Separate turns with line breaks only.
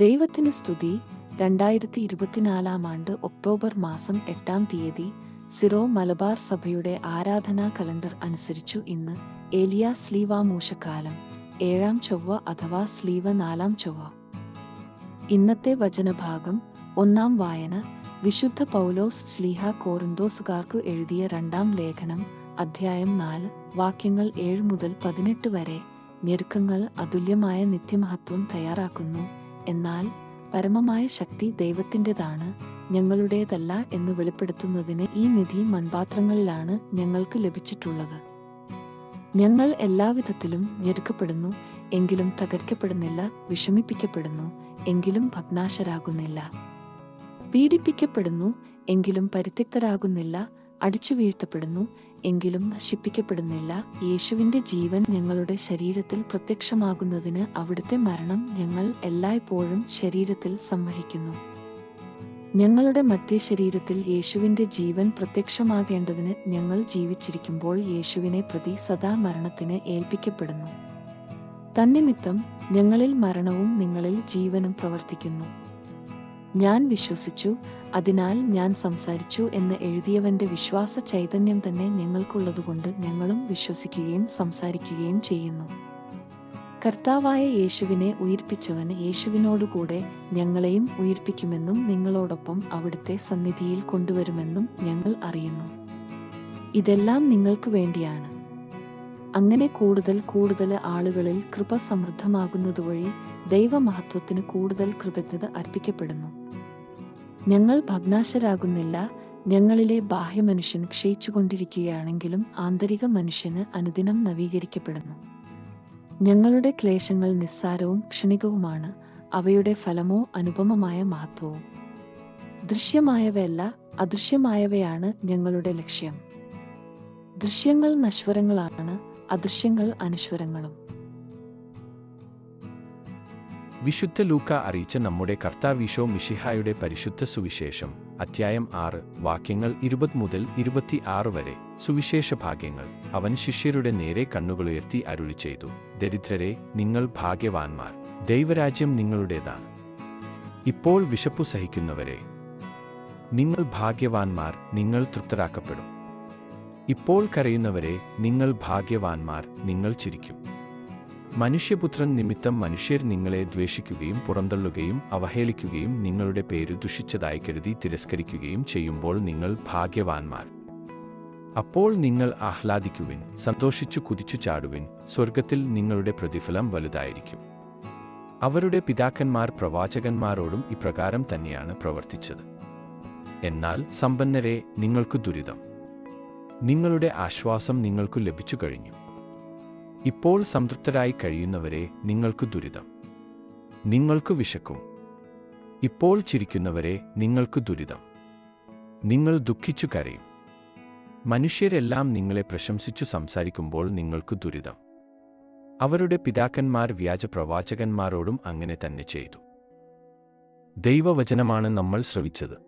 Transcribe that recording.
ദൈവത്തിന് സ്തുതി. രണ്ടായിരത്തി ഇരുപത്തിനാലാം ആണ്ട് ഒക്ടോബർ മാസം എട്ടാം തീയതി സിറോ മലബാർ സഭയുടെ ആരാധനാ കലണ്ടർ അനുസരിച്ചു ഇന്ന് ഏലിയ സ്ലീവ മൂശക്കാലം ഏഴാം ചൊവ്വ അഥവാ സ്ലീവ നാലാം ചൊവ്വ. ഇന്നത്തെ വചനഭാഗം ഒന്നാം വായന വിശുദ്ധ പൗലോസ് ശ്ലീഹ കോറിന്തോസുകാർക്കു എഴുതിയ രണ്ടാം ലേഖനം അധ്യായം നാല് വാക്യങ്ങൾ ഏഴ് മുതൽ പതിനെട്ട് വരെ ഞെരുക്കങ്ങൾ അതുല്യമായ നിത്യമഹത്വം തയ്യാറാക്കുന്നു. എന്നാൽ പരമമായ ശക്തി ദൈവത്തിന്റെതാണ് ഞങ്ങളുടേതല്ല എന്ന് വെളിപ്പെടുത്തുന്നതിന് ഈ നിധി മൺപാത്രങ്ങളിലാണ് ഞങ്ങൾക്ക് ലഭിച്ചിട്ടുള്ളത്. ഞങ്ങൾ എല്ലാവിധത്തിലും ഞെരുക്കപ്പെടുന്നു എങ്കിലും തകർക്കപ്പെടുന്നില്ല വിഷമിപ്പിക്കപ്പെടുന്നു എങ്കിലും ഭഗ്നാശരാകുന്നില്ല. പീഡിപ്പിക്കപ്പെടുന്നു എങ്കിലും പരിത്യക്തരാകുന്നില്ല അടിച്ചു വീഴ്ത്തപ്പെടുന്നു എങ്കിലും നശിപ്പിക്കപ്പെടുന്നില്ല. യേശുവിന്റെ ജീവൻ ഞങ്ങളുടെ ശരീരത്തിൽ പ്രത്യക്ഷമാകുന്നതിന് അവിടുത്തെ മരണം ഞങ്ങൾ എല്ലായ്പ്പോഴും ശരീരത്തിൽ സംവഹിക്കുന്നു. ഞങ്ങളുടെ മധ്യ ശരീരത്തിൽ യേശുവിന്റെ ജീവൻ പ്രത്യക്ഷമാകേണ്ടതിന് ഞങ്ങൾ ജീവിച്ചിരിക്കുമ്പോൾ യേശുവിനെ പ്രതി സദാ മരണത്തിന് ഏൽപ്പിക്കപ്പെടുന്നു. തന്നിമിത്തം ഞങ്ങളിൽ മരണവും നിങ്ങളിൽ ജീവനും പ്രവർത്തിക്കുന്നു. ഞാൻ വിശ്വസിച്ചു അതിനാൽ ഞാൻ സംസാരിച്ചു എന്ന് എഴുതിയവന്റെ വിശ്വാസ ചൈതന്യം തന്നെ ഞങ്ങൾക്കുള്ളതുകൊണ്ട് ഞങ്ങളും വിശ്വസിക്കുകയും സംസാരിക്കുകയും ചെയ്യുന്നു. കർത്താവായ യേശുവിനെ ഉയിർപ്പിച്ചവന് യേശുവിനോടുകൂടെ ഞങ്ങളെയും ഉയിർപ്പിക്കുമെന്നും നിങ്ങളോടൊപ്പം അവിടുത്തെ സന്നിധിയിൽ കൊണ്ടുവരുമെന്നും ഞങ്ങൾ അറിയുന്നു. ഇതെല്ലാം നിങ്ങൾക്ക് വേണ്ടിയാണ്. അങ്ങനെ കൂടുതൽ കൂടുതൽ ആളുകളിൽ കൃപ സമൃദ്ധമാകുന്നതുവഴി ദൈവമഹത്വത്തിന് കൂടുതൽ കൃതജ്ഞത അർപ്പിക്കപ്പെടുന്നു. ഞങ്ങൾ ഭഗ്നാശരാകുന്നില്ല ഞങ്ങളിലെ ബാഹ്യ മനുഷ്യൻ ക്ഷയിച്ചുകൊണ്ടിരിക്കുകയാണെങ്കിലും ആന്തരിക മനുഷ്യന് അനുദിനം നവീകരിക്കപ്പെടുന്നു. ഞങ്ങളുടെ ക്ലേശങ്ങൾ നിസ്സാരവും ക്ഷണികവുമാണ് അവയുടെ ഫലമോ അനുപമമായ മഹത്വവും. ദൃശ്യമായവയല്ല അദൃശ്യമായവയാണ് ഞങ്ങളുടെ ലക്ഷ്യം. ദൃശ്യങ്ങൾ നശ്വരങ്ങളാണ് അദൃശ്യങ്ങൾ അനശ്വരങ്ങളും.
വിശുദ്ധ ലൂക്ക അറിയിച്ച നമ്മുടെ കർത്താവിശോ മിഷിഹായുടെ പരിശുദ്ധ സുവിശേഷം അധ്യായം ആറ് വാക്യങ്ങൾ ഇരുപത് മുതൽ ഇരുപത്തി ആറ് വരെ. സുവിശേഷ ഭാഗ്യങ്ങൾ. അവൻ ശിഷ്യരുടെ നേരെ കണ്ണുകളുയർത്തി അരുളി ചെയ്തു. ദരിദ്രരെ നിങ്ങൾ ഭാഗ്യവാന്മാർ. ദൈവരാജ്യം നിങ്ങളുടേതാണ്. ഇപ്പോൾ വിശപ്പു സഹിക്കുന്നവരെ നിങ്ങൾ ഭാഗ്യവാന്മാർ നിങ്ങൾ തൃപ്തരാക്കപ്പെടും. ഇപ്പോൾ കരയുന്നവരെ നിങ്ങൾ ഭാഗ്യവാന്മാർ നിങ്ങൾ ചിരിക്കും. മനുഷ്യപുത്രൻ നിമിത്തം മനുഷ്യർ നിങ്ങളെ ദ്വേഷിക്കുകയും പുറന്തള്ളുകയും അവഹേളിക്കുകയും നിങ്ങളുടെ പേര് ദുഷിച്ചതായി കരുതി തിരസ്കരിക്കുകയും ചെയ്യുമ്പോൾ നിങ്ങൾ ഭാഗ്യവാന്മാർ. അപ്പോൾ നിങ്ങൾ ആഹ്ലാദിക്കുവിൻ സന്തോഷിച്ചു കുതിച്ചു ചാടുവിൻ സ്വർഗത്തിൽ നിങ്ങളുടെ പ്രതിഫലം വലുതായിരിക്കും. അവരുടെ പിതാക്കന്മാർ പ്രവാചകന്മാരോടും ഇപ്രകാരം തന്നെയാണ് പ്രവർത്തിച്ചത്. എന്നാൽ സമ്പന്നരെ നിങ്ങൾക്ക് ദുരിതം. നിങ്ങളുടെ ആശ്വാസം നിങ്ങൾക്കു ലഭിച്ചു കഴിഞ്ഞു. ഇപ്പോൾ സംതൃപ്തരായി കഴിയുന്നവരെ നിങ്ങൾക്ക് ദുരിതം. നിങ്ങൾക്ക് വിശക്കും. ഇപ്പോൾ ചിരിക്കുന്നവരെ നിങ്ങൾക്ക് ദുരിതം. നിങ്ങൾ ദുഃഖിച്ചു കരയും. മനുഷ്യരെല്ലാം നിങ്ങളെ പ്രശംസിച്ചു സംസാരിക്കുമ്പോൾ നിങ്ങൾക്ക് ദുരിതം. അവരുടെ പിതാക്കന്മാർ വ്യാജ പ്രവാചകന്മാരോടും അങ്ങനെ തന്നെ ചെയ്തു. ദൈവവചനമാണ് നമ്മൾ ശ്രവിച്ചത്.